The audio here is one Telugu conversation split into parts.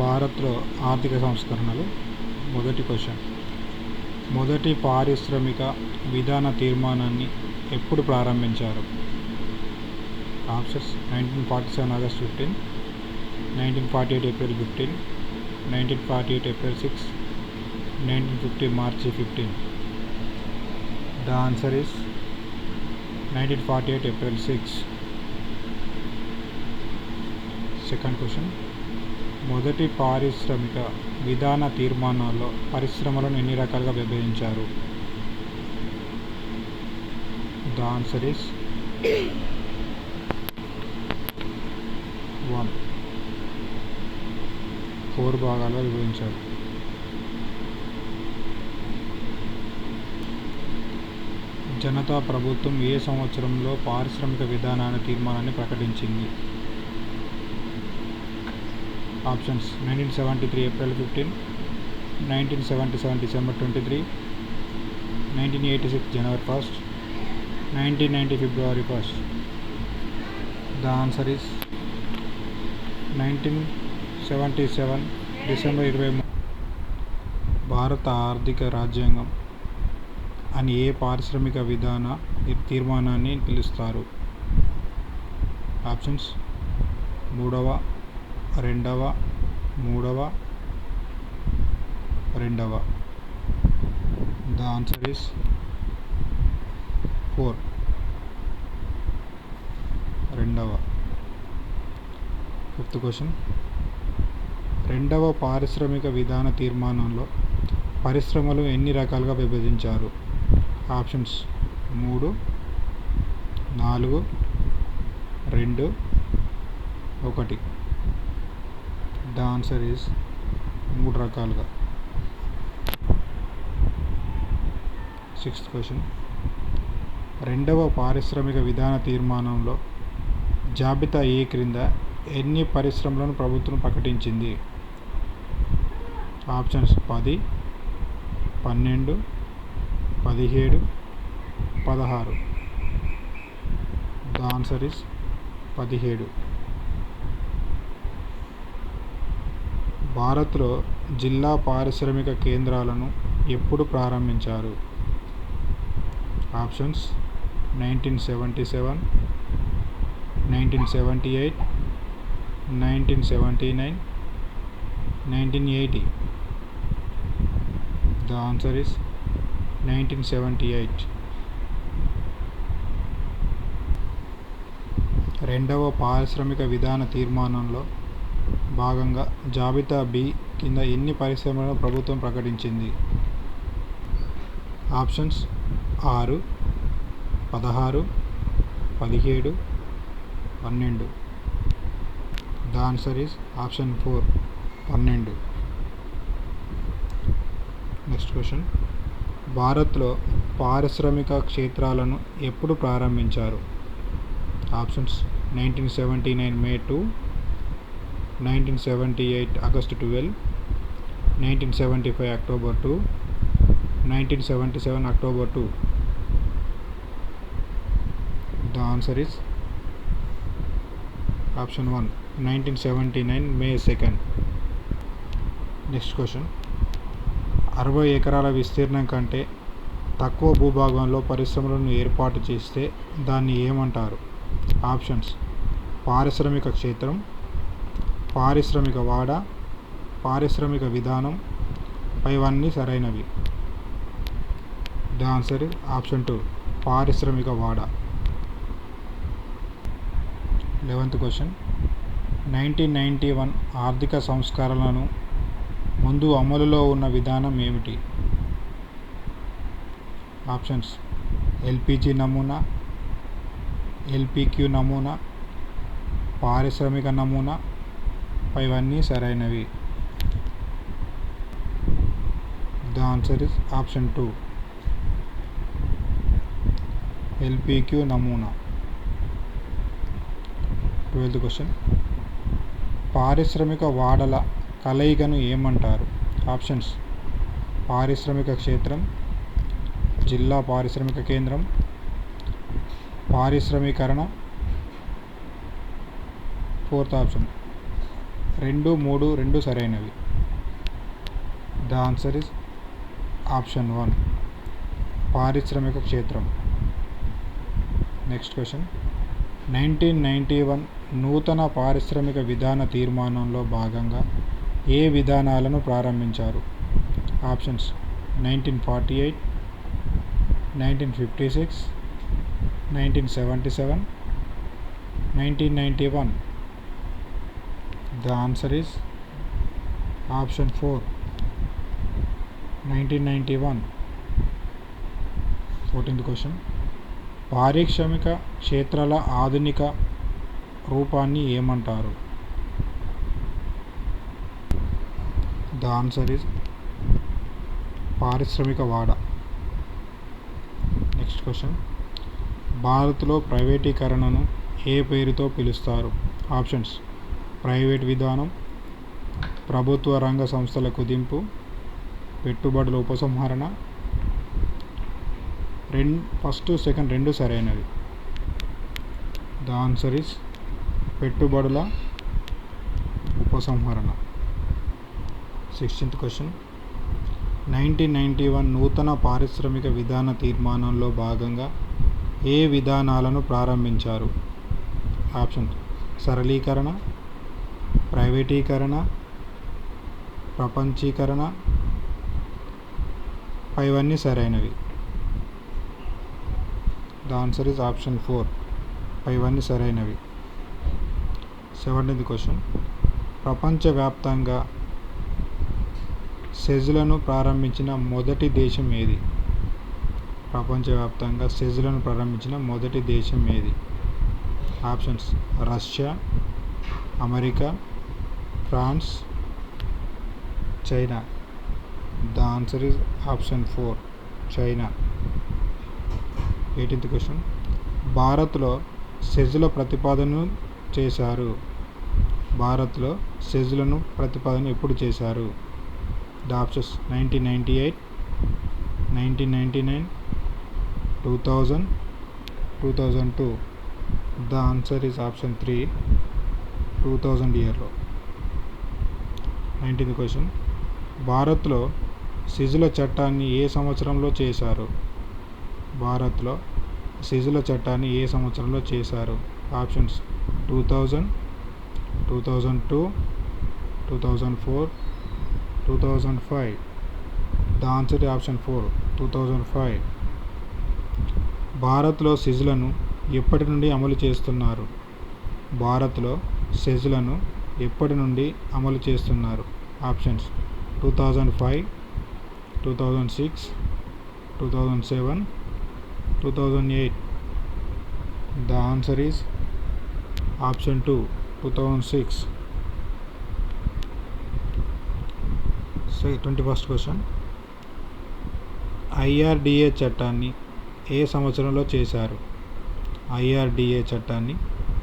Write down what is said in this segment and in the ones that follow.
భారత్లో ఆర్థిక సంస్కరణలు. మొదటి క్వశ్చన్. మొదటి పారిశ్రామిక విధాన తీర్మానాన్ని ఎప్పుడు ప్రారంభించారు? Options nineteen forty seven August fifteen nineteen forty eight April fifteen nineteen forty eight April six nineteen fifty March fifteen. The answer is nineteen forty eight April six. Second question. మొదటి పారిశ్రామిక విధాన తీర్మానాల్లో పరిశ్రమలను ఎన్ని రకాలుగా విభజించారు the answer is one. Four భాగాలుగా విభజించారు. జనతా ప్రభుత్వం ఏ సంవత్సరంలో పారిశ్రామిక విధానాన్ని తీర్మానాన్ని ప్రకటించింది? Options. Nineteen seventy three April fifteen nineteen seventy seven December twenty three nineteen eighty six January first nineteen ninety February first the answer is nineteen seventy seven December ఇరవై భారత ఆర్థిక రాజ్యాంగం అని ఏ పారిశ్రామిక విధాన తీర్మానాన్ని పిలుస్తారు? ఆప్షన్స్. మూడవ రెండవ మూడవ రెండవ. ద ఆన్సర్ ఈస్ ఫోర్ రెండవ. ఫిఫ్త్ క్వశ్చన్ రెండవ పారిశ్రామిక విధాన తీర్మానంలో పరిశ్రమలు ఎన్ని రకాలుగా విభజించారు? ఆప్షన్స్ మూడు నాలుగు రెండు ఒకటి. ద ఆన్సర్ ఈజ్ మూడు రకాలుగా. Sixth question. రెండవ పారిశ్రామిక విధాన తీర్మానంలో జాబితా ఏ క్రింద ఎన్ని పరిశ్రమలను ప్రభుత్వం ప్రకటించింది? ఆప్షన్స్ పది పన్నెండు పదిహేడు పదహారు. ద ఆన్సర్ ఇస్ పదిహేడు. భారత్లో జిల్లా పారిశ్రామిక కేంద్రాలను ఎప్పుడు ప్రారంభించారు? Options nineteen seventy seven nineteen seventy eight nineteen seventy nine nineteen eighty. The answer is nineteen seventy eight. రెండవ పారిశ్రామిక విధాన తీర్మానంలో భాగంగా జాబితా బి కింద ఎన్ని పరిశ్రమలను ప్రభుత్వం ప్రకటించింది? ఆప్షన్స్ ఆరు పదహారు పదిహేడు పన్నెండు. The answer is option four పన్నెండు. Next question. భారత్లో పారిశ్రామిక క్షేత్రాలను ఎప్పుడు ప్రారంభించారు? Options nineteen seventy nine May two nineteen seventy eight August twelve nineteen seventy five October two nineteen seventy seven October two the answer is option one nineteen seventy nine May second next question అరవై ఎకరాల విస్తీర్ణం కంటే తక్కువ భూభాగంలో పరిశ్రమలను ఏర్పాటు చేస్తే దాన్ని ఏమంటారు? ఆప్షన్స్ పారిశ్రామిక క్షేత్రం పారిశ్రామిక వాడ పారిశ్రామిక విధానం పైవన్నీ సరైనవి. ద ఆన్సర్ ఆప్షన్ టూ పారిశ్రామిక వాడ. Eleventh question. Nineteen ninety one ఆర్థిక సంస్కరణలను ముందు అమలులో ఉన్న విధానం ఏమిటి? ఆప్షన్స్. ఎల్పిజి నమూనా ఎల్పిక్యూ నమూనా పారిశ్రామిక నమూనా ఇవన్నీ సరైనవి. The answer is option two LPQ నమూనా. ట్వెల్త్ క్వశ్చన్ పారిశ్రామిక వాడల కలయికను ఏమంటారు? ఆప్షన్స్ పారిశ్రామిక క్షేత్రం జిల్లా పారిశ్రామిక కేంద్రం పారిశ్రామికరణ. ఫోర్త్ ఆప్షన్ రెండు మూడు రెండు సరైనవి. The answer is option one పారిశ్రామిక క్షేత్రం. Next question nineteen ninety one నూతన పారిశ్రామిక విధాన తీర్మానంలో భాగంగా ఏ విధానాలను ప్రారంభించారు? Options nineteen forty eight nineteen fifty six nineteen seventy seven nineteen ninety one the answer is option four nineteen ninety one fourteenth question పారిశ్రామిక క్షేత్రాల ఆధునిక రూపాన్ని ఏమంటారు? ద ఆన్సర్ ఇస్ పారిశ్రామిక వాడ. నెక్స్ట్ క్వశ్చన్ భారత్లో ప్రైవేటీకరణను ఏ పేరుతో పిలుస్తారు? ఆప్షన్స్ ప్రైవేట్ విధానం ప్రభుత్వ రంగ సంస్థల కుదింపు పెట్టుబడుల ఉపసంహరణ రెండు ఫస్ట్ సెకండ్ రెండు సరైనవి. ద ఆన్సర్ ఇస్ పెట్టుబడుల ఉపసంహరణ. Sixteenth question nineteen ninety one నూతన పారిశ్రామిక విధాన తీర్మానంలో భాగంగా ఏ విధానాలను ప్రారంభించారు? ఆప్షన్ సరళీకరణ ప్రైవేటీకరణ ప్రపంచీకరణ పైవన్నీ సరైనవి. The answer is option four. పైవన్నీ సరైనవి. Seventeenth question. ప్రపంచవ్యాప్తంగా సెజ్లను ప్రారంభించిన మొదటి దేశం ఏది? ప్రపంచవ్యాప్తంగా సెజ్లను ప్రారంభించిన మొదటి దేశం ఏది? Options Russia America France China. The answer is option four China. Eighteenth question భారత్లో సెజ్ల ప్రతిపాదనను చేశారు. భారత్లో సెజ్లను ప్రతిపాదన ఎప్పుడు చేశారు? The options nineteen ninety eight nineteen ninety nine two thousand two thousand two the answer is option three two thousand ఇయర్లో నైన్టీన్త్ క్వశ్చన్ భారత్లో సిజుల చట్టాన్ని ఏ సంవత్సరంలో చేశారు? భారత్లో సిజుల చట్టాన్ని ఏ సంవత్సరంలో చేశారు? Options two thousand two thousand two two thousand four two thousand five. The answer option four two thousand five. భారత్లో సిజులను ఎప్పటి నుండి అమలు చేస్తున్నారు? భారత్లో సెజులను ఎప్పటి నుండి అమలు చేస్తున్నారు? Options. Two thousand five two thousand six two thousand seven two thousand eight the answer is option two two thousand six so twenty first question IRDA చట్టాన్ని ఏ సంవత్సరంలో చేశారు? ఐఆర్డిఏ చట్టాన్ని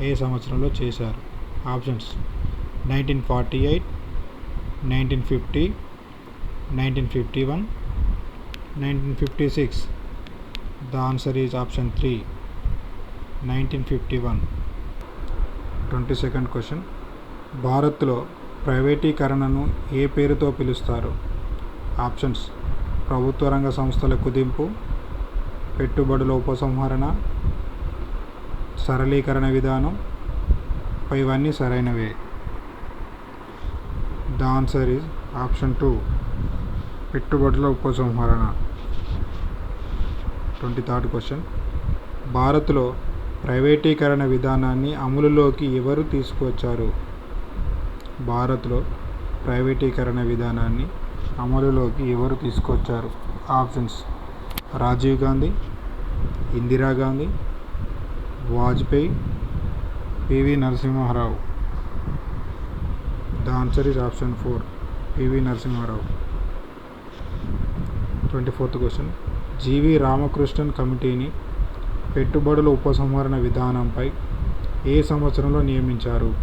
ఏ సంవత్సరంలో చేశారు? Options nineteen forty eight nineteen fifty nineteen fifty one nineteen fifty six. The answer is option three nineteen fifty one. Twenty second question భారత్లో ప్రైవేటీకరణను ఏ పేరుతో పిలుస్తారు? ఆప్షన్స్ ప్రభుత్వ రంగ సంస్థల కుదింపు పెట్టుబడుల ఉపసంహరణ సరళీకరణ విధానం. ఇవన్నీ సరైనవే. The answer is option two పెట్టుబడుల ఉపసంహరణ. ట్వంటీ థర్డ్ క్వశ్చన్ భారత్లో ప్రైవేటీకరణ విధానాన్ని అమలులోకి ఎవరు తీసుకువచ్చారు? భారత్లో ప్రైవేటీకరణ విధానాన్ని అమలులోకి ఎవరు తీసుకొచ్చారు options Rajiv Gandhi Indira Gandhi Vajpayee PV Narasimha Rao. The answer is option four PV Narasimha Rao. Twenty fourth question. GV Ramakrishnan కమిటీని పెట్టుబడుల ఉపసంహరణ విధానంపై ఏ సంవత్సరంలో నియమించారు?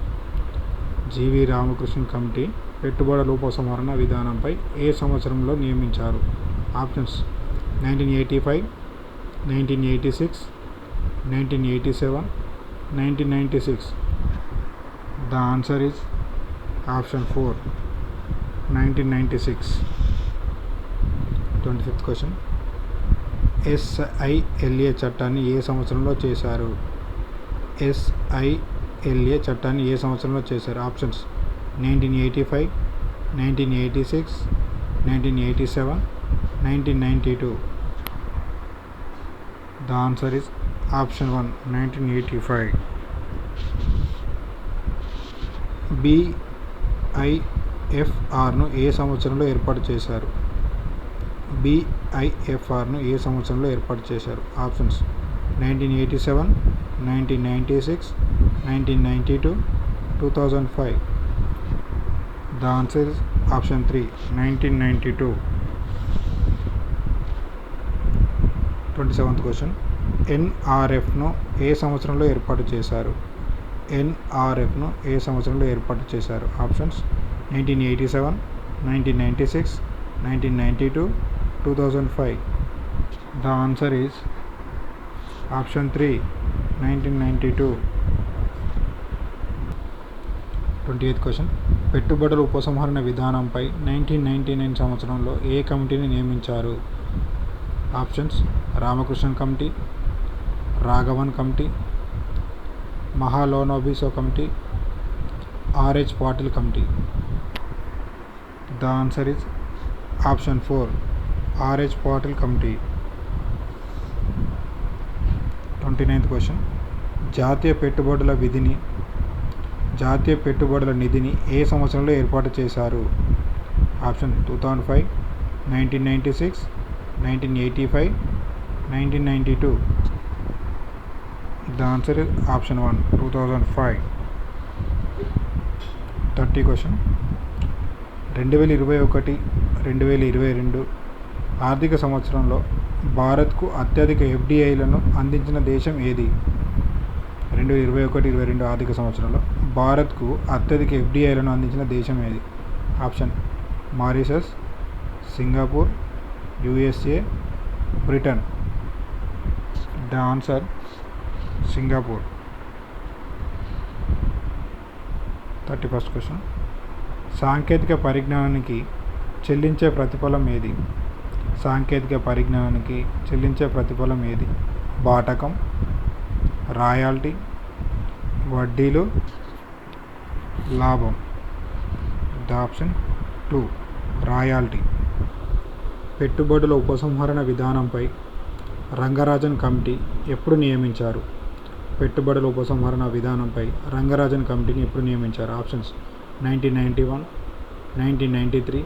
జీవి రామకృష్ణన్ కమిటీ పెట్టుబడుల ఉపసంహరణ విధానంపై ఏ సంవత్సరంలో నియమించారు? Options. Nineteen eighty five nineteen eighty six nineteen eighty seven nineteen ninety six. The answer is option four nineteen ninety six twenty fifth question SILA చట్టాన్ని ఏ సంవత్సరంలో చేశారు? ఎస్ఐఎల్ఏ చట్టాన్ని ఏ సంవత్సరంలో చేశారు? Options nineteen eighty five nineteen eighty six nineteen eighty seven nineteen ninety two the answer is option one nineteen eighty five బిఐఎఫ్ఆర్ను ఏ సంవత్సరంలో ఏర్పాటు చేశారు? బిఐఎఫ్ఆర్ను ఏ సంవత్సరంలో ఏర్పాటు చేశారు? Options nineteen eighty seven nineteen ninety six nineteen ninety two two thousand five. The answer is option three nineteen ninety two. Twenty seventh question. ఎన్ఆర్ఎఫ్ను ఏ సంవత్సరంలో ఏర్పాటు చేశారు? ఎన్ఆర్ఎఫ్ను ఏ సంవత్సరంలో ఏర్పాటు చేశారు? Options nineteen eighty seven nineteen ninety six nineteen ninety two two thousand five. The answer is option three nineteen ninety two. Twenty eighth question. పెట్టుబడుల ఉపసంహరణ విధానంపై నైన్టీన్ నైంటీ నైన్ సంవత్సరంలో ఏ కమిటీని నియమించారు? Options Ramakrishnan committee Raghavan committee Mahalanobis committee R H Patil committee. The answer is option four R H Patil committee. Twenty ninth question. జాతీయ పెట్టుబడుల విధిని జాతీయ పెట్టుబడుల నిధిని ఏ సంవత్సరంలో ఏర్పాటు చేశారు? Option two thousand five nineteen ninety six nineteen eighty five nineteen ninety two. The answer option one two thousand five thirty question రెండు వేల ఇరవై ఒకటి రెండు వేల ఇరవై రెండు ఆర్థిక సంవత్సరంలో భారత్కు అత్యధిక ఎఫ్డిఐలను అందించిన దేశం ఏది? రెండు వేల ఇరవై ఒకటి ఇరవై రెండు ఆర్థిక సంవత్సరంలో భారత్కు అత్యధిక ఎఫ్డిఐలను అందించిన దేశం ఏది? Option Mauritius Singapore USA Britain. The answer Singapore. Thirty first question. సాంకేతిక పరిజ్ఞానానికి చెల్లించే ప్రతిఫలం ఏది? సాంకేతిక పరిజ్ఞానానికి చెల్లించే ప్రతిఫలం ఏది? బాటకం రాయాల్టీ వడ్డీలు లాభం. The option two royalty. పెట్టుబడుల ఉపసంహరణ విధానంపై రంగరాజన్ కమిటీ ఎప్పుడు నియమించారు? పెట్టుబడుల ఉపసంహరణ విధానంపై రంగరాజన్ కమిటీని ఎప్పుడు నియమించారు? Options nineteen ninety one nineteen ninety three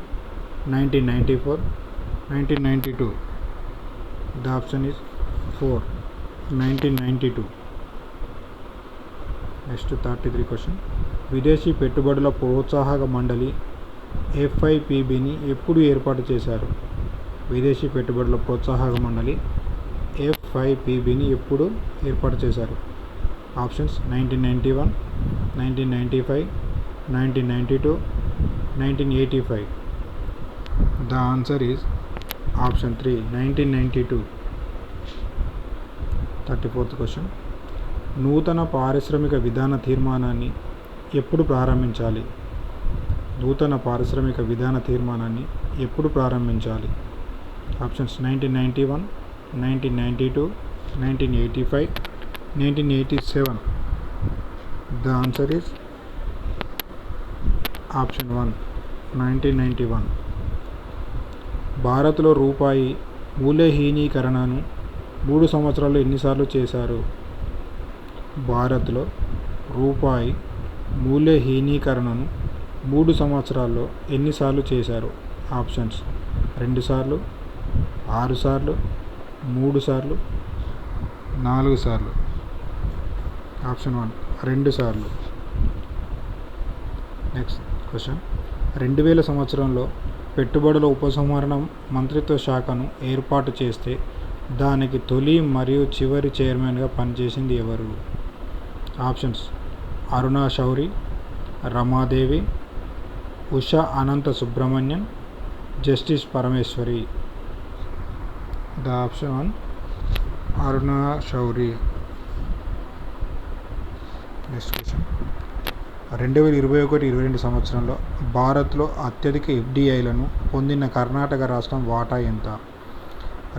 nineteen ninety four nineteen ninety two. The option is four nineteen ninety two. Next thirty three question. విదేశీ పెట్టుబడుల ప్రోత్సాహక మండలి ఎఫ్ఐపిబిని ఎప్పుడు ఏర్పాటు చేశారు? విదేశీ పెట్టుబడుల ప్రోత్సాహక మండలి ఎఫ్ఐపిబిని ఎప్పుడు ఏర్పాటు చేశారు? Options nineteen ninety one nineteen ninety five nineteen ninety two nineteen eighty five. The answer is option three nineteen ninety two thirty fourth question నూతన పారిశ్రామిక విధాన తీర్మానాన్ని ఎప్పుడు ప్రారంభించాలి? నూతన పారిశ్రామిక విధాన తీర్మానాన్ని ఎప్పుడు ప్రారంభించాలి? Options nineteen ninety one nineteen ninety two nineteen eighty five nineteen eighty seven the answer is option one nineteen ninety one భారత్లో రూపాయి మూల్యహీనీకరణను మూడు సంవత్సరాలు ఎన్నిసార్లు చేశారు? భారత్లో రూపాయి మూల్యహీనీకరణను మూడు సంవత్సరాల్లో ఎన్నిసార్లు చేశారు? ఆప్షన్స్ రెండు సార్లు ఆరు సార్లు మూడు సార్లు నాలుగు సార్లు. Option one. రెండు సార్లు. నెక్స్ట్ క్వశ్చన్ రెండు వేల సంవత్సరంలో పెట్టుబడుల ఉపసంహరణ మంత్రిత్వ శాఖను ఏర్పాటు చేస్తే దానికి తొలి మరియు చివరి చైర్మన్గా పనిచేసింది ఎవరు? Options. Aruna Shourie Ramadevi Usha Ananta Subrahmanyan justice Parameshwari. The option one Aruna Shourie. Next question రెండు వేల ఇరవై ఒకటి ఇరవై రెండు సంవత్సరంలో భారత్లో అత్యధిక ఎఫ్డిఐలను పొందిన కర్ణాటక రాష్ట్రం వాటా ఎంత?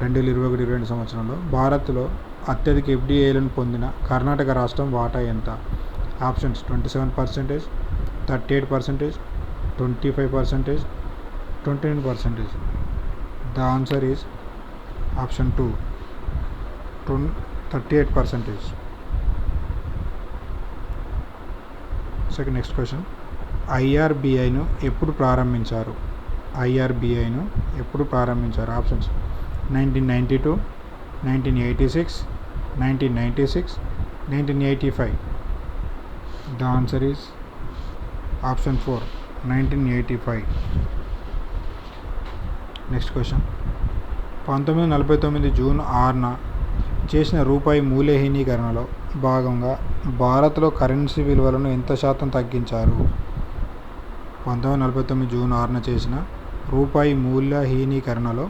రెండు వేల ఇరవై ఒకటి ఇరవై రెండు సంవత్సరంలో భారత్లో అత్యధిక ఎఫ్డిఐలను పొందిన కర్ణాటక రాష్ట్రం వాటా ఎంత? Options twenty seven percentage thirty eight percentage twenty five percentage twenty nine percentage. The answer is option two twenty thirty eight percentage. Second next question ఐఆర్బిఐను ఎప్పుడు ప్రారంభించారు ఐఆర్బిఐను ఎప్పుడు ప్రారంభించారు? Options nineteen ninety two nineteen eighty six nineteen ninety six nineteen eighty five the answer is option four nineteen eighty five next question పంతొమ్మిది నలభై తొమ్మిది జూన్ ఆరున చేసిన రూపాయి మూల్యహీనీకరణలో భాగంగా భారత్లో కరెన్సీ విలువలను ఎంత శాతం తగ్గించారు? పంతొమ్మిది నలభై తొమ్మిది జూన్ ఆరున చేసిన రూపాయి మూల్యహీనీకరణలో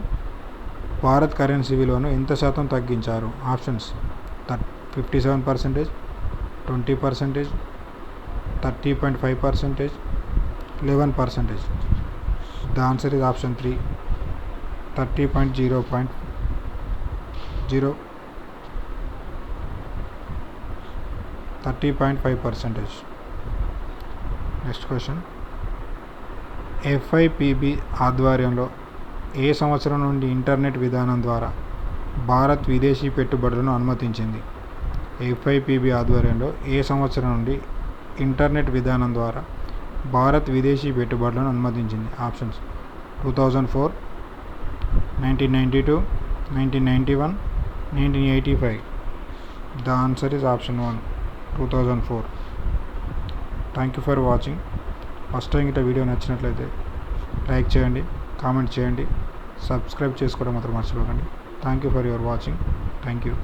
భారత్ కరెన్సీ విలువను ఎంత శాతం తగ్గించారు? Options thirty fifty seven percentage twenty percentage thirty point five percentage eleven percentage. The answer is option three. Thirty point zero point zero thirty point five percentage. Next question. FIPB ఆధ్వర్యంలో ఏ సంవత్సరం నుండి ఇంటర్నెట్ విధానం ద్వారా భారత్ విదేశీ పెట్టుబడులను అనుమతించింది? ఎఫ్ఐపిబి ఆధ్వర్యంలో ఏ సంవత్సరం నుండి ఇంటర్నెట్ విధానం ద్వారా భారత్ విదేశీ పెట్టుబడులను అనుమతించింది? Options. Two thousand four nineteen ninety two nineteen ninety one nineteen eighty five. The answer is option one two thousand four thank you for watching first time ఇట్లా వీడియో నచ్చినట్లయితే లైక్ చేయండి కామెంట్ చేయండి సబ్స్క్రైబ్ చేసుకోవడం మాత్రం మర్చిపోకండి. Thank you for your watching thank you